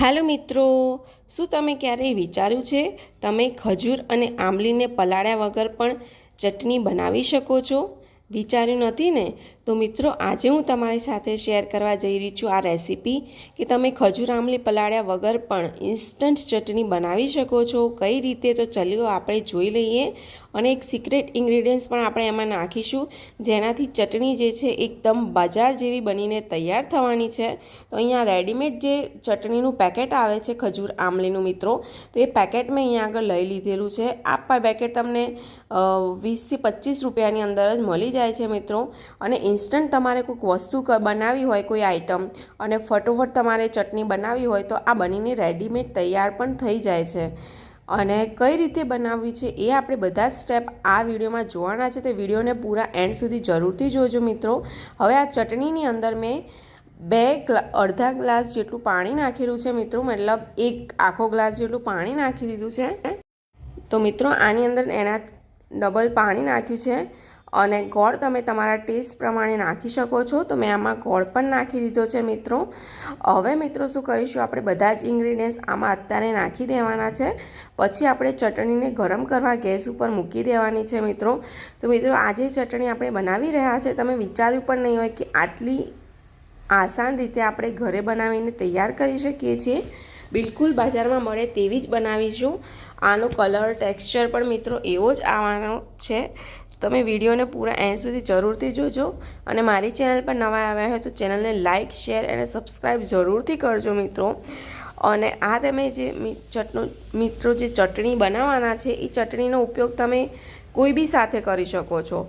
હાલો મિત્રો, શું તમે ક્યારેય વિચાર્યું છે તમે ખજૂર અને આંબલીને પલાળ્યા વગર પણ ચટણી બનાવી શકો છો? વિચાર્યું નથી ને? તો મિત્રો, આજે હું તમારી સાથે શેર કરવા જઈ રહી છું આ રેસીપી કે તમે ખજૂર આંબલી પલાળ્યા વગર પણ ઇન્સ્ટન્ટ ચટણી બનાવી શકો છો. કઈ રીતે તો ચલ્યો આપણે જોઈ લઈએ અને એક સિક્રેટ ઇન્ગ્રીડિયન્ટ્સ પણ આપણે એમાં નાખીશું. જેનાથી ચટણી જે છે એકદમ બજાર જેવી બનીને તૈયાર થવાની છે. તો અહીંયા રેડીમેડ જે ચટણીનું પેકેટ આવે છે ખજૂર આંબલીનું મિત્રો, તો એ પેકેટ મેં અહીંયા આગળ લઈ લીધેલું છે. આ પેકેટ તમને વીસથી પચીસ રૂપિયાની અંદર જ મળી જાય છે મિત્રો. અને ઇન્સ્ટન્ટ તમારે કોઈક વસ્તુ બનાવી હોય, કોઈ આઈટમ અને ફટોફટ તમારે ચટણી બનાવવી હોય, તો આ બનીને રેડીમેડ તૈયાર પણ થઈ જાય છે. અને કઈ રીતે બનાવવી છે એ આપણે બધા જ સ્ટેપ આ વિડીયોમાં જોવાના છે. તે વિડીયોને પૂરા એન્ડ સુધી જરૂરથી જોજો મિત્રો. હવે આ ચટણીની અંદર મેં બે અડધા ગ્લાસ જેટલું પાણી નાખેલું છે મિત્રો. મતલબ એક આખો ગ્લાસ જેટલું પાણી નાખી દીધું છે. તો મિત્રો આની અંદર એના ડબલ પાણી નાખ્યું છે. અને ગોળ તમે તમારા ટેસ્ટ પ્રમાણે નાખી શકો છો. તો મેં આમાં ગોળ પણ નાખી દીધો છે મિત્રો. હવે મિત્રો શું કરીશું? આપણે બધા જ ઇન્ગ્રીડિયન્ટ્સ આમાં અત્યારે નાખી દેવાના છે. પછી આપણે ચટણીને ગરમ કરવા ગેસ ઉપર મૂકી દેવાની છે મિત્રો. તો મિત્રો આજે ચટણી આપણે બનાવી રહ્યા છે, તમે વિચાર્યું પણ નહીં હોય કે આટલી આસાન રીતે આપણે ઘરે બનાવીને તૈયાર કરી શકીએ છીએ. બિલકુલ બજારમાં મળે તેવી જ બનાવીશું. આનો કલર ટેક્સચર પણ મિત્રો એવો જ આવવાનો છે. તમે વિડીયોને પૂરા એન્ડ સુધી જરૂરથી જોજો અને મારી ચેનલ પર નવા આવ્યા હોય તો ચેનલને લાઇક શેર અને સબસ્ક્રાઈબ જરૂરથી કરજો મિત્રો. અને આ તમે જે ચટનું મિત્રો જે ચટણી બનાવવાના છે, એ ચટણીનો ઉપયોગ તમે કોઈ બી સાથે કરી શકો છો.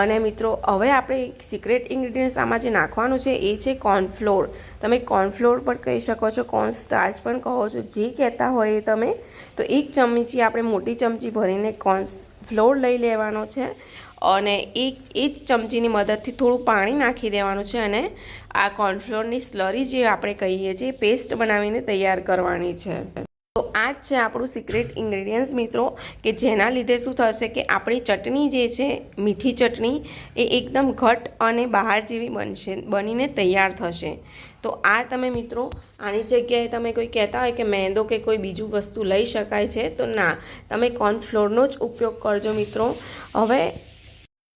અને મિત્રો, હવે આપણે એક સિક્રેટ ઇન્ગ્રીડિયન્ટ્સ આમાં જે નાખવાનું છે એ છે કોર્નફ્લોર તમે કોર્નફ્લોર પણ કહી શકો છો કોર્ન સ્ટાર્ચ પણ કહો છો, જે કહેતા હોય એ તમે. તો એક ચમચી આપણે મોટી ચમચી ભરીને કોર્ન ફ્લોર લઈ લેવાનો છે અને એક એ જ ચમચીની મદદથી થોડું પાણી નાખી દેવાનું છે અને આ કોર્નફ્લોરની સ્લરી જે આપણે કહીએ છીએ પેસ્ટ બનાવીને તૈયાર કરવાની છે. તો આ જ છે આપણું સિક્રેટ ઇન્ગ્રેડિયન્ટ્સ મિત્રો, કે જેના લીધે શું થશે કે આપણી ચટણી જે છે, મીઠી ચટણી, એ એકદમ ઘટ અને બહાર જેવી બનશે, બનીને તૈયાર થશે. તો આ તમે મિત્રો, આની જગ્યાએ તમે કોઈ કહેતા હોય કે મેંદો કે કોઈ બીજું વસ્તુ લઈ શકાય છે, તો ના. તમે કોર્નફ્લોરનો જ ઉપયોગ કરજો મિત્રો. હવે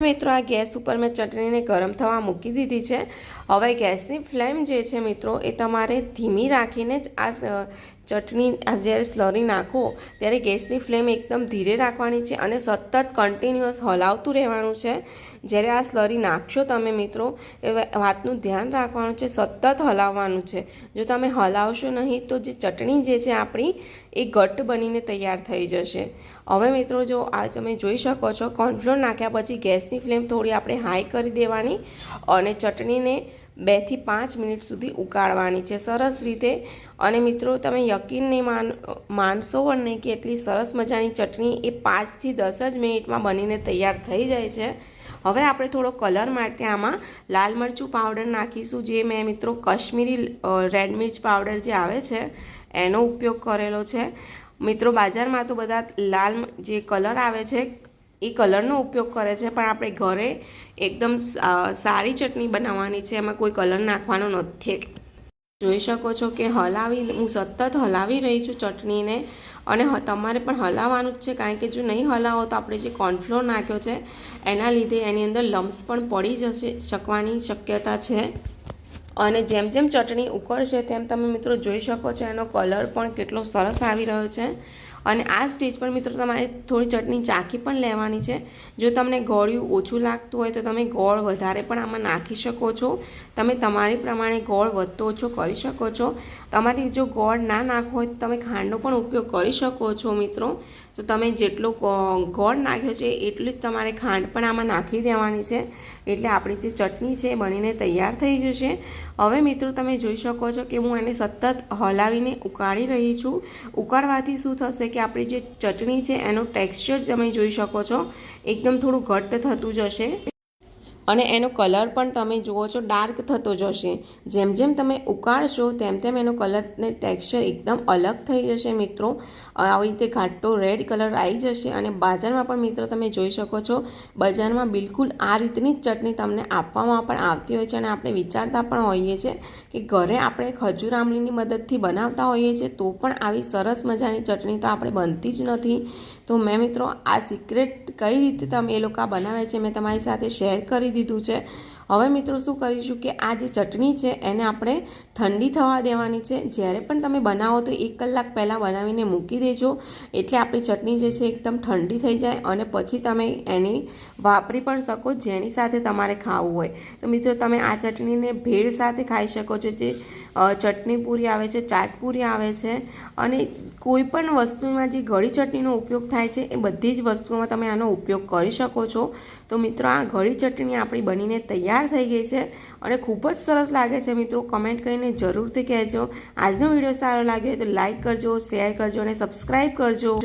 મિત્રો, આ ગેસ ઉપર મેં ચટણીને ગરમ થવા મૂકી દીધી છે. હવે ગેસની ફ્લેમ જે છે મિત્રો, એ તમારે ધીમી રાખીને જ આ ચટણી જ્યારે સ્લરી નાખો, ત્યારે ગેસની ફ્લેમ એકદમ ધીરે રાખવાની છે અને સતત કન્ટિન્યુઅસ હલાવતું રહેવાનું છે. જ્યારે આ સ્લરી નાખશો તમે મિત્રો, એ વાતનું ધ્યાન રાખવાનું છે, સતત હલાવવાનું છે. જો તમે હલાવશો નહીં, તો જે ચટણી જે છે આપણી, એ ઘટ્ટ બનીને તૈયાર થઈ જશે. હવે મિત્રો, જો આ તમે જોઈ શકો છો કોર્નફ્લોર નાખ્યા પછી ગેસની ફ્લેમ થોડી આપણે હાઈ કરી દેવાની અને ચટણીને બેથી પાંચ મિનિટ સુધી ઉકાળવાની છે. સરસ રીતે. અને મિત્રો, તમે યકીન નહીં માન, માનશો પણ નહીં કે એટલી સરસ મજાની ચટણી એ પાંચથી દસ જ મિનિટમાં બનીને તૈયાર થઈ જાય છે. હવે આપણે થોડો કલર માટે આમાં લાલ મરચું પાવડર નાખીશું, જે મેં મિત્રો કશ્મીરી રેડ મિર્ચ પાવડર જે આવે છે, એનો ઉપયોગ કરેલો છે. મિત્રો, બાજારમાં તો બધા લાલ જે કલર આવે છે એ કલરનો ઉપયોગ કરે છે, પણ આપણે ઘરે એકદમ સારી ચટણી બનાવવાની છે, એમાં કોઈ કલર નાખવાનો નથી. જોઈ શકો છો કે હલાવી, હું સતત હલાવી રહી છું ચટણીને, અને તમારે પણ હલાવવાનું જ છે, કારણ કે જો નહીં હલાવો તો આપણે જે કોર્નફ્લોર નાખ્યો છે, એના લીધે એની અંદર લમ્સ પણ પડી જશે, શકવાની શક્યતા છે. અને જેમ જેમ ચટણી ઉકળશે તેમ તમે મિત્રો જોઈ શકો છો એનો કલર પણ કેટલો સરસ આવી રહ્યો છે. અને આ સ્ટેજ પર મિત્રો તમારે થોડી ચટણી ચાખી પણ લેવાની છે. જો તમને ગોળિયું ઓછું લાગતું હોય તો તમે ગોળ વધારે પણ આમાં નાખી શકો છો. તમે તમારી પ્રમાણે ગોળ વધતો ઓછો કરી શકો છો. તમારી જો ગોળ ના નાખવો હોય તો તમે ખાંડનો પણ ઉપયોગ કરી શકો છો મિત્રો. તો તમે જેટલો ગોળ નાખ્યો છે એટલું જ તમારે ખાંડ પણ આમાં નાખી દેવાની છે. એટલે આપણી જે ચટણી છે બનીને તૈયાર થઈ જશે. હવે મિત્રો તમે જોઈ શકો છો કે હું એને સતત હલાવીને ઉકાળી રહી છું. ઉકાળવાથી શું થશે કે આપણી જે ચટણી છે, એનું ટેક્સચર તમે જોઈ શકો છો. એકદમ થોડું ઘટ્ટ થતું જશે અને એનો કલર પણ તમે જુઓ છો ડાર્ક થતો જશે. જેમ જેમ તમે ઉકાળશો, તેમ તેમ એનો કલરને ટેક્સચર એકદમ અલગ થઈ જશે મિત્રો. આવી રીતે ઘાટો રેડ કલર આવી જશે અને બજારમાં પણ મિત્રો તમે જોઈ શકો છો, બજારમાં બિલકુલ આ રીતની જ ચટણી તમને આપવામાં પણ આવતી હોય છે અને આપણે વિચારતા પણ હોઈએ છીએ કે ઘરે આપણે ખજૂર આમલીની મદદથી બનાવતા હોઈએ છીએ તો પણ આવી સરસ મજાની ચટણી તો આપણે બનતી જ નથી. તો મેં મિત્રો આ સિક્રેટ કઈ રીતે તમે એ લોકો બનાવે છે, મેં તમારી સાથે શેર કરી દીધું છે. હવે મિત્રો શું કરીશું કે આ જે ચટણી છે એને આપણે ઠંડી થવા દેવાની છે. જ્યારે પણ તમે બનાવો તો એક કલાક પહેલાં બનાવીને મૂકી દેજો. એટલે આપણી ચટણી જે છે એકદમ ઠંડી થઈ જાય અને પછી તમે એની વાપરી પણ શકો જેની સાથે તમારે ખાવું હોય. તો મિત્રો તમે આ ચટણીને ભેળ સાથે ખાઈ શકો છો. જે ચટણી પૂરી આવે છે, ચાટ પૂરી આવે છે અને કોઈ પણ વસ્તુમાં જે ગળી ચટણીનો ઉપયોગ થાય છે એ બધી જ વસ્તુઓમાં તમે આનો ઉપયોગ કરી શકો છો. તો મિત્રો આ ગળી ચટણી આપણી બનીને તૈયાર થઈ ગઈ છે અને ખૂબ જ સરસ લાગે છે. મિત્રો કમેન્ટ કરીને જરૂરથી કહેજો. આજનો વીડિયો સારો લાગ્યો હોય તો લાઇક કરજો શેર કરજો અને સબસ્ક્રાઈબ કરજો.